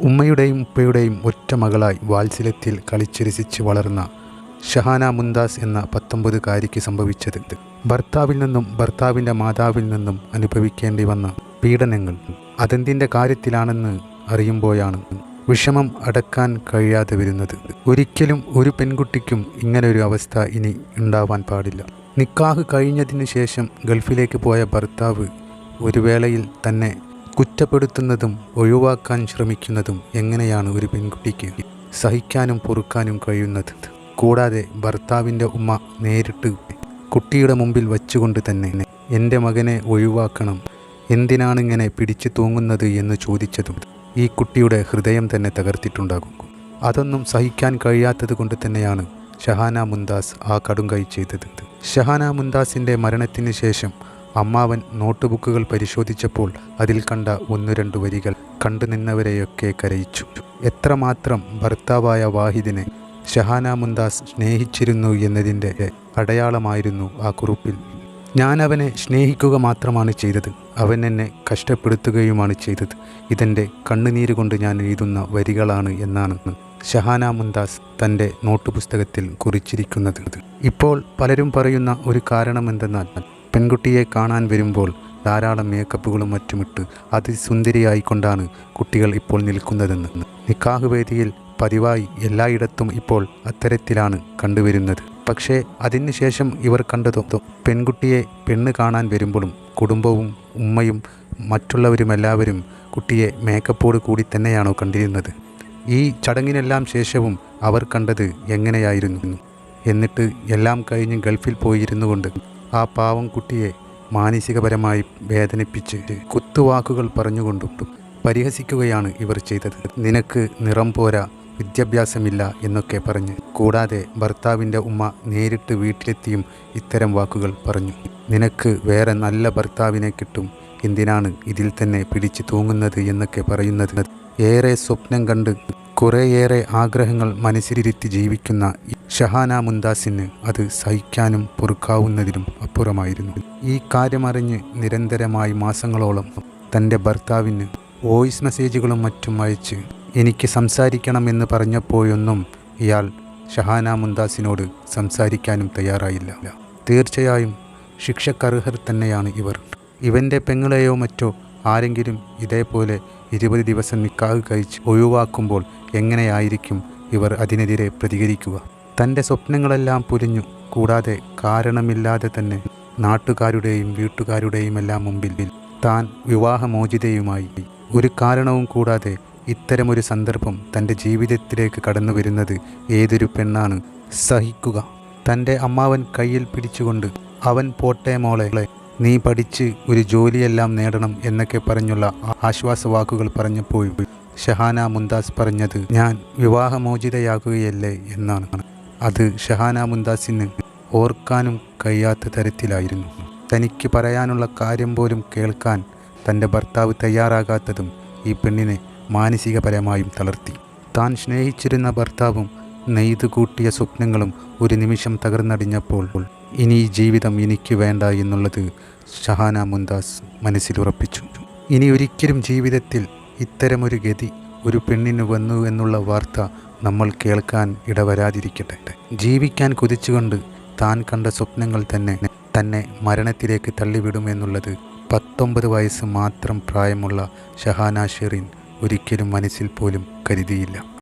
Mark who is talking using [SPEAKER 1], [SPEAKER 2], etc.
[SPEAKER 1] ഉമ്മയുടെയും ഉപ്പയുടെയും ഒറ്റ മകളായി വാത്സല്യത്തിൽ കളിച്ചിരസിച്ച് വളർന്ന ഷഹാന മുന്താസ് എന്ന പത്തൊമ്പതുകാരിക്ക് സംഭവിച്ചത് ഭർത്താവിൽ നിന്നും ഭർത്താവിന്റെ മാതാവിൽ നിന്നും അനുഭവിക്കേണ്ടി വന്ന പീഡനങ്ങൾ അതെന്തിന്റെ കാര്യത്തിലാണെന്ന് അറിയുമ്പോഴാണ് വിഷമം അടക്കാൻ കഴിയാതെ വരുന്നത്. ഒരിക്കലും ഒരു പെൺകുട്ടിക്കും ഇങ്ങനൊരു അവസ്ഥ ഇനി ഉണ്ടാവാൻ പാടില്ല. നിക്കാഹ് കഴിഞ്ഞതിന് ശേഷം ഗൾഫിലേക്ക് പോയ ഭർത്താവ് ഒരു വേളയിൽ തന്നെ കുറ്റപ്പെടുത്തുന്നതും ഒഴിവാക്കാൻ ശ്രമിക്കുന്നതും എങ്ങനെയാണ് ഒരു പെൺകുട്ടിക്ക് സഹിക്കാനും പൊറുക്കാനും കഴിയുന്നത്? കൂടാതെ ഭർത്താവിന്റെ ഉമ്മ നേരിട്ട് കുട്ടിയുടെ മുമ്പിൽ വച്ചുകൊണ്ട് തന്നെ എന്റെ മകനെ ഒഴിവാക്കണം. എന്തിനാണിങ്ങനെ പിടിച്ചു തൂങ്ങുന്നത്? എന്ന് ചോദിച്ചതും ഈ കുട്ടിയുടെ ഹൃദയം തന്നെ തകർത്തിട്ടുണ്ടാകും. അതൊന്നും സഹിക്കാൻ കഴിയാത്തത് കൊണ്ട് തന്നെയാണ് ഷഹാന മുന്താസ് ആ കടുംകൈ ചെയ്തത്. ഷഹാന മുന്താസിന്റെ മരണത്തിന് ശേഷം അമ്മാവൻ നോട്ട് ബുക്കുകൾ പരിശോധിച്ചപ്പോൾ അതിൽ കണ്ട ഒന്നു രണ്ട് വരികൾ കണ്ടു നിന്നവരെയൊക്കെ കരയിച്ചു. എത്രമാത്രം ഭർത്താവായ വാഹിദിനെ ഷഹാന മുന്താസ് സ്നേഹിച്ചിരുന്നു എന്നതിന്റെ അടയാളമായിരുന്നു ആ കുറിപ്പിൽ. ഞാൻ അവനെ സ്നേഹിക്കുക മാത്രമാണ് ചെയ്തത്. അവൻ എന്നെ കഷ്ടപ്പെടുത്തുകയുമാണ് ചെയ്തത്. ഇതെന്റെ കണ്ണുനീര് കൊണ്ട് ഞാൻ എഴുതുന്ന വരികളാണ് എന്നാണ് ഷഹാന മുന്താസ് തന്റെ നോട്ട് പുസ്തകത്തിൽ കുറിച്ചിരിക്കുന്നത്. ഇപ്പോൾ പലരും പറയുന്ന ഒരു കാരണമെന്തെന്നാൽ പെൺകുട്ടിയെ കാണാൻ വരുമ്പോൾ ധാരാളം മേക്കപ്പുകളും മറ്റുമിട്ട് അതിസുന്ദരിയായിക്കൊണ്ടാണ് കുട്ടികൾ ഇപ്പോൾ നിൽക്കുന്നതെന്ന്. നിക്കാഹ് വേദിയിൽ പതിവായി എല്ലായിടത്തും ഇപ്പോൾ അത്തരത്തിലാണ് കണ്ടുവരുന്നത്. പക്ഷേ അതിനുശേഷം ഇവർ കണ്ടതോ? പെൺകുട്ടിയെ പെണ്ണ് കാണാൻ വരുമ്പോഴും കുടുംബവും ഉമ്മയും മറ്റുള്ളവരുമെല്ലാവരും കുട്ടിയെ മേക്കപ്പോട് കൂടി തന്നെയാണോ കണ്ടിരുന്നത്? ഈ ചടങ്ങിനെല്ലാം ശേഷവും അവർ കണ്ടത് എങ്ങനെയായിരുന്നു? എന്നിട്ട് എല്ലാം കഴിഞ്ഞ് ഗൾഫിൽ പോയിരുന്നു കൊണ്ട് ആ പാവം കുട്ടിയെ മാനസികപരമായി വേദനിപ്പിച്ച് കുത്തുവാക്കുകൾ പറഞ്ഞുകൊണ്ടും പരിഹസിക്കുകയാണ് ഇവർ ചെയ്തത്. നിനക്ക് നിറം പോരാ വിദ്യാഭ്യാസമില്ല എന്നൊക്കെ പറഞ്ഞ് കൂടാതെ ഭർത്താവിന്റെ ഉമ്മ നേരിട്ട് വീട്ടിലെത്തിയും ഇത്തരം വാക്കുകൾ പറഞ്ഞു. നിനക്ക് വേറെ നല്ല ഭർത്താവിനെ കിട്ടും എന്തിനാണ് ഇതിൽ തന്നെ പിടിച്ചു തൂങ്ങുന്നത് എന്നൊക്കെ പറയുന്നത്. ഏറെ സ്വപ്നം കണ്ട് കുറേയേറെ ആഗ്രഹങ്ങൾ മനസ്സിലിരുത്തി ജീവിക്കുന്ന ഷഹാന മുന്താസിന് അത് സഹിക്കാനും പൊറുക്കാവുന്നതിനും അപ്പുറമായിരുന്നു. ഈ കാര്യമറിഞ്ഞ് നിരന്തരമായി മാസങ്ങളോളം തന്റെ ഭർത്താവിന് വോയിസ് മെസ്സേജുകളും മറ്റും അയച്ച് എനിക്ക് സംസാരിക്കണമെന്ന് പറഞ്ഞപ്പോഴൊന്നും ഇയാൾ ഷഹാന മുന്താസിനോട് സംസാരിക്കാനും തയ്യാറായില്ല. തീർച്ചയായും ശിക്ഷക്കർഹർ തന്നെയാണ് ഇവർ. ഇവന്റെ പെങ്ങളെയോ മറ്റോ ആരെങ്കിലും ഇതേപോലെ ഇരുപത് ദിവസം നിക്കാഹ് കഴിച്ച് ഒഴിവാക്കുമ്പോൾ എങ്ങനെയായിരിക്കും ഇവർ അതിനെതിരെ പ്രതികരിക്കുക? തന്റെ സ്വപ്നങ്ങളെല്ലാം പൊലിഞ്ഞു. കൂടാതെ കാരണമില്ലാതെ തന്നെ നാട്ടുകാരുടെയും വീട്ടുകാരുടെയും എല്ലാം മുമ്പിൽ താൻ വിവാഹമോചിതയുമായി. ഒരു കാരണവും കൂടാതെ ഇത്തരമൊരു സന്ദർഭം തന്റെ ജീവിതത്തിലേക്ക് കടന്നു വരുന്നത് ഏതൊരു പെണ്ണാണ് സഹിക്കുക? തന്റെ അമ്മാവൻ കയ്യിൽ പിടിച്ചുകൊണ്ട് അവൻ പോട്ടെ മോളെ നീ പഠിച്ച് ഒരു ജോലിയെല്ലാം നേടണം എന്നൊക്കെ പറഞ്ഞുള്ള ആശ്വാസവാക്കുകൾ പറഞ്ഞപ്പോൾ ഷഹാന മുന്താസ് പറഞ്ഞത് ഞാൻ വിവാഹമോചിതയാകുകയല്ലേ എന്നാണ്. അത് ഷഹാന മുന്താസിന് ഓർക്കാനും കഴിയാത്ത തരത്തിലായിരുന്നു. തനിക്ക് പറയാനുള്ള കാര്യം പോലും കേൾക്കാൻ തന്റെ ഭർത്താവ് തയ്യാറാകാത്തതും ഈ പെണ്ണിനെ മാനസികപരമായും തളർത്തി. താൻ സ്നേഹിച്ചിരുന്ന ഭർത്താവും നെയ്തു കൂട്ടിയ സ്വപ്നങ്ങളും ഒരു നിമിഷം തകർന്നടിഞ്ഞപ്പോൾ ഇനി ഈ ജീവിതം എനിക്ക് വേണ്ട എന്നുള്ളത് ഷഹാന മുന്താസ് മനസ്സിലുറപ്പിച്ചു. ഇനി ഒരിക്കലും ജീവിതത്തിൽ ഇത്തരമൊരു ഗതി ഒരു പെണ്ണിന് വന്നു എന്നുള്ള വാർത്ത നമ്മൾ കേൾക്കാൻ ഇടവരാതിരിക്കട്ടെ. ജീവിക്കാൻ കുതിച്ചുകൊണ്ട് താൻ കണ്ട സ്വപ്നങ്ങൾ തന്നെ തന്നെ മരണത്തിലേക്ക് തള്ളിവിടുമെന്നുള്ളത് പത്തൊമ്പത് വയസ്സ് മാത്രം പ്രായമുള്ള ഷഹാന ഷെറിൻ ഒരിക്കലും മനസ്സിൽ പോലും കരുതിയില്ല.